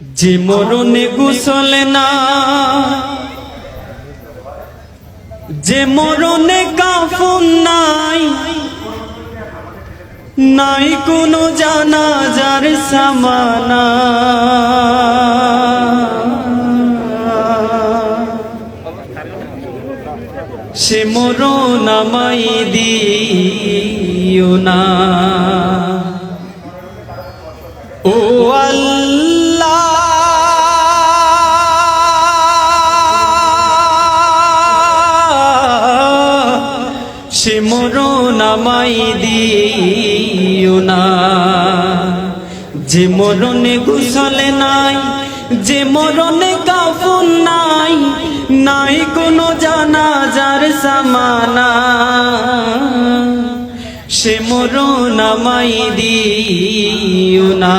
যে মরণে গুসল না, যে মরণে কাফন নাই নাই কোনো জানাজার সামানা। সে মরণ দিও না। ও আল্লাহ সে মরণ দিও না। যে মরণে ঘুষলে নাই, যে মরণে কাফন নাই নাই কোনো জানাজার সামানা। সে মরণ আমাই দিও না।